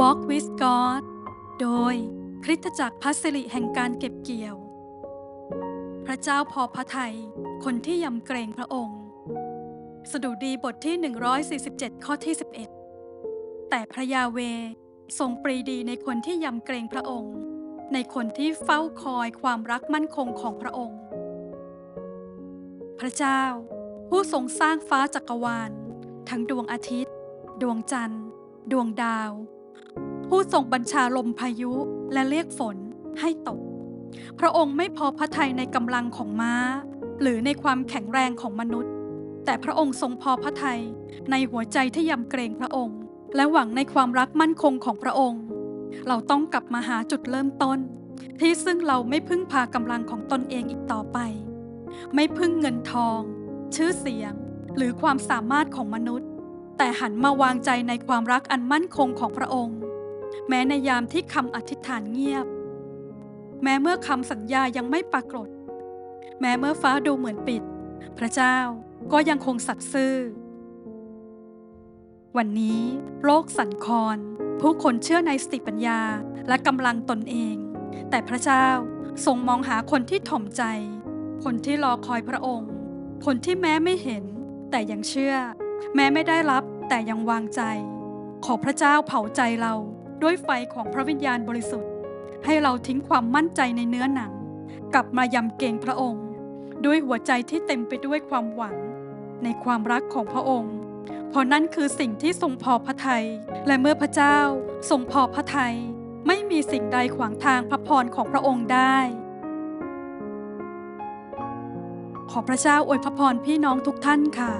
Walk with God โดยคริสตจักรพัสริแห่งการเก็บเกี่ยว พระเจ้าพอพระทัยคนที่ยำเกรงพระองค์ สดุดีบทที่ 147 ข้อที่ 11 แต่พระยาเวทรงปรีดีในคนที่ยำเกรงพระองค์ ในคนที่เฝ้าคอยความรักมั่นคงของพระองค์ พระเจ้า ผู้ทรงสร้างฟ้าจักรวาล ทั้งดวงอาทิตย์ ดวงจันทร์ ดวงดาว ผู้ทรงบัญชาลมพายุและเรียกฝนให้ตก พระองค์ไม่พอพระทัยในกำลังของม้า หรือในความแข็งแรงของมนุษย์ แต่พระองค์ทรงพอพระทัยในหัวใจที่ยำเกรงพระองค์ และหวังในความรักมั่นคงของพระองค์ เราต้องกลับมาหาจุดเริ่มต้น ที่ซึ่งเราไม่พึ่งพากำลังของตนเองอีกต่อไป ไม่พึ่งเงินทอง ชื่อเสียง หรือความสามารถของมนุษย์ แต่หันมาวางใจในความรักอันมั่นคงของพระองค์ แม้ในยามที่คำอธิษฐานเงียบ แม้เมื่อคำสัญญายังไม่ปรากฏ แม้เมื่อฟ้าดูเหมือนปิด พระเจ้าก็ยังคงสัตย์ซื่อ วันนี้โลกสั่นคลอน ผู้คนเชื่อในสติปัญญาและกำลังตนเอง แต่พระเจ้าทรงมองหาคนที่ถ่อมใจ คนที่รอคอยพระองค์ คนที่แม้ไม่เห็น แต่ยังเชื่อ แม้ไม่ได้รับแต่ยังวางใจ ขอพระเจ้าเผาใจเรา ด้วยไฟของพระวิญญาณบริสุทธิ์ ให้เราทิ้งความมั่นใจในเนื้อหนัง กลับมายำเกรงพระองค์ ด้วยหัวใจที่เต็มไปด้วยความหวัง ในความรักของพระองค์ เพราะนั่นคือสิ่งที่ทรงพอพระทัยและเมื่อพระเจ้าทรงพอพระทัยไม่มีสิ่งใดขวางทางพระพรของพระองค์ได้ขอพระเจ้าอวยพระพรพี่น้องทุกท่านค่ะ